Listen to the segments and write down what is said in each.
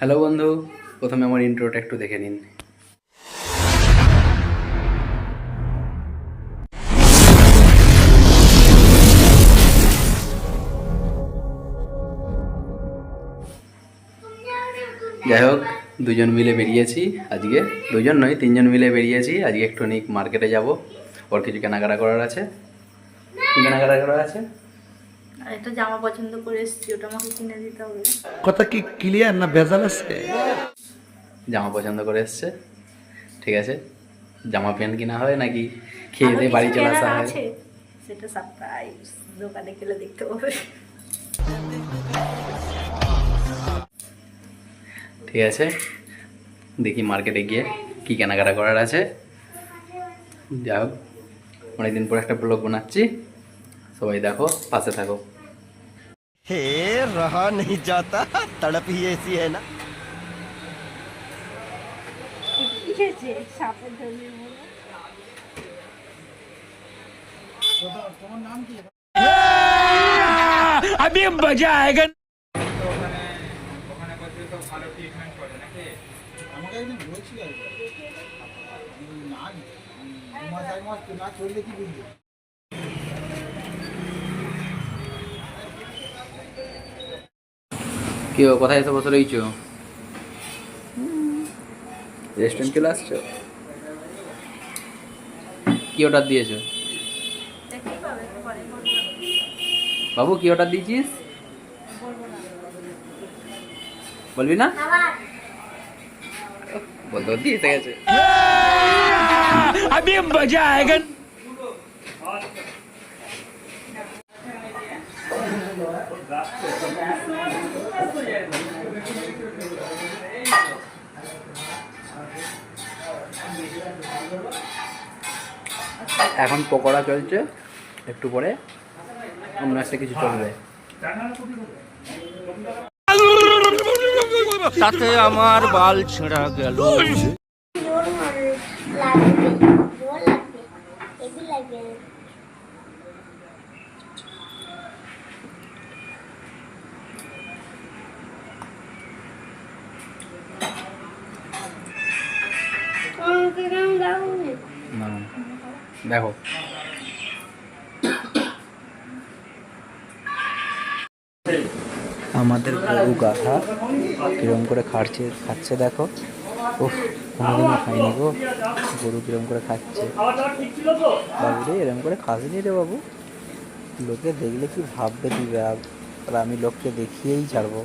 Hello বন্ধু। প্রথমে আমার ইন্ট্রোটা একটু দেখে নিন। যাই হোক, দুজন মিলে বেরিয়েছি আজকে। দুজন নয়, তিনজন মিলে বেরিয়েছি। আজকে একটু নিক মার্কেটে যাব। ওর কিছু কেনাকাটা করার আছে। কেনাকাটা করার আছে? একটা জামা পছন্দ করে এসেছি ওটা আমাকে কিনে দিতে হবে। কথা কি ক্লিয়ার না ভেজাল আছে? জামা পছন্দ করে এসছে। ঠিক আছে জামা প্যান্ট কিনা হয় নাকি খেয়ে দিয়ে বাড়ি চলে আসা হয়? সেটা সারপ্রাইজ দোকানে গেলে দেখতে পাবে। ঠিক আছে দেখি মার্কেটে গিয়ে কি কেনাকাটা করার আছে। যাই হোক অনেকদিন পর একটা ব্লগ বানাচ্ছি। সবাই দেখো পাশে থাকো। हे रहा नहीं जाता तड़प ही ऐसी है ना ঠিক আছে সাপের ধরে বলো अभी मजा आएगा আমাকে একদিন বলছিল আর কি। উম, না উম, দু মাস এক মাস না চললে কি বুঝবে কি কোথায় এসে বসে রয়েছো রেস্টুরেন্ট চলে আসছো কি অর্ডার দিয়েছ বাবু কি অর্ডার দিয়েছিস বলবি না বলতে দিয়ে গেছে আমি মজা এখন পকোড়া চলছে একটু পরে অন্য একটা কিছু চলবে। সাথে আমার বাল ছেঁড়া গেল। দেখো। আমাদের গরু গাধা কিরম করে খাচ্ছে খাচ্ছে দেখো। উফ কোনোদিনও খাইনি গো। গরু কিরম করে খাচ্ছে। বাবু রে এরম করে খাসনি রে বাবু। লোকে দেখলে কি ভাববে দিবে? আর আমি লোককে দেখিয়েই ছাড়বো।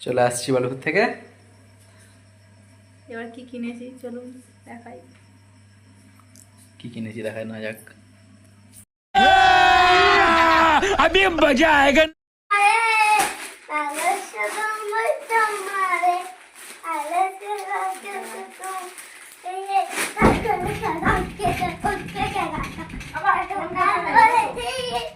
চলে আসছি বালুপুর থেকে এবার কি কিনেছি চলুন দেখাই কি কিনেছি দেখাই না যাক আমি মজা আয়েগা Yeah.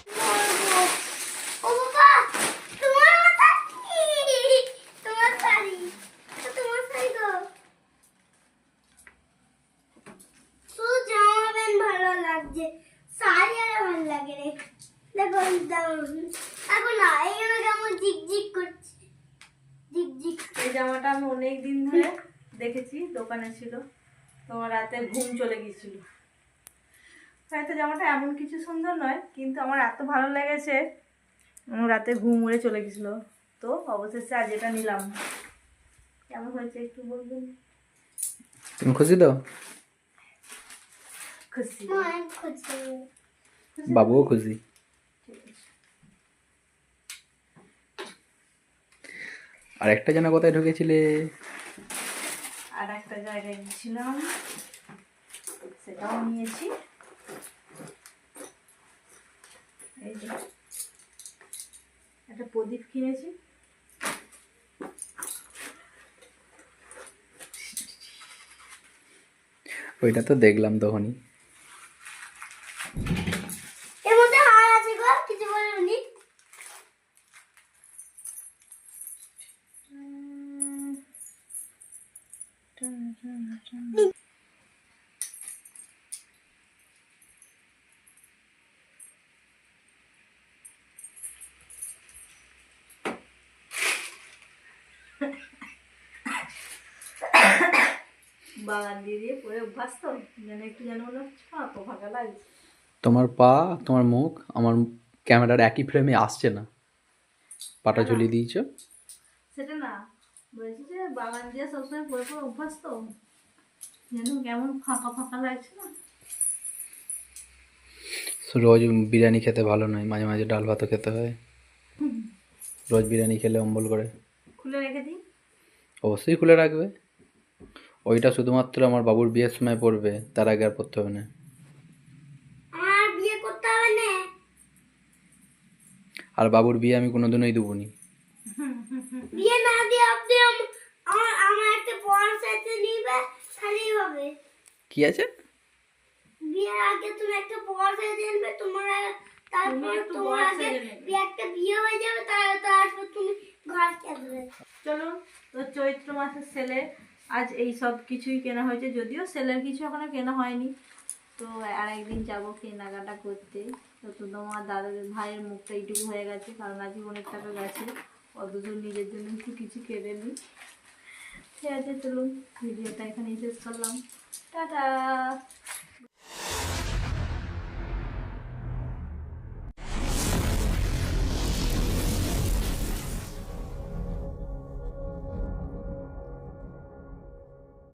জামাটা আমি অনেক দিন ধরে দেখেছি দোকানে ছিল। তোমার রাতে ঘুম চলে গেছিল হয়তো জামাটা এমন কিছু সুন্দর নয় কিন্তু আমার এত ভালো লেগেছে। আমার রাতে ঘুম উড়ে চলে গেছিল তো অবশেষে আজ এটা নিলাম। কেমন হয়েছে একটু বলবেন? তুমি খুশি তো? খুশি। মা বাবুও খুশি। আর একটা যেন কোথায় ঢুকেছিলে? আর একটা জায়গায় গেছিলাম সেটাও নিয়েছি। এই যে একটা প্রদীপ কিনেছি। ওইটা তো দেখলাম তখনই। বাগান দিয়ে দিয়ে পরে অভ্যাস তো যেন একটু যেন মনে হচ্ছে ফাঁকা ফাঁকা লাগছে। তোমার পা তোমার মুখ আমার ক্যামেরার একই ফ্রেমে আসছে না। পাটা ঝুলিয়ে দিয়েছ? সেটা না বলছি যে বাগান দিয়ে সবসময় পরে পরে অভ্যাস তো যেন কেমন ফাঁকা ফাঁকা লাগছে না। রোজ বিরিয়ানি খেতে ভালো নয় মাঝে মাঝে ডাল ভাতও খেতে হয়। রোজ বিরিয়ানি খেলে অম্বল করে। অবশ্যই খুলে রাখবে। ওইটা শুধুমাত্র আমার বাবুর বিয়ের সময় পড়বে তার আগে আর পড়তে হবে না। আমার বিয়ে করতে হবে না। আর বাবুর বিয়ে আমি কোনোদিনই দেবো নি বিয়ে না দিয়ে আপনি আম- আমার আমার একটা পর্স এসে নিবে খালি হবে। কি আছে? বিয়ের আগে তুমি একটা তোমার তারপর তোমার আগে বিয়ে একটা বিয়ে হয়ে যাবে তার তারপর তুমি ঘর চলো, তো চৈত্র মাসের সেলে আজ এই সব কিছুই কেনা হয়েছে, যদিও সেলের কিছু এখনও কেনা হয়নি। তো আর একদিন যাব কেনাকাটা করতে। তো তোমার দাদার ভাইয়ের মুখটা এইটুকু হয়ে গেছে, কারণ আজ অনেক টাকা গেছে। অতদূর নিজের জন্য একটু কিছু কেটে নিই। ঠিক আছে, চলুন, ভিডিওটা এখানেই শেষ করলাম। টাটা!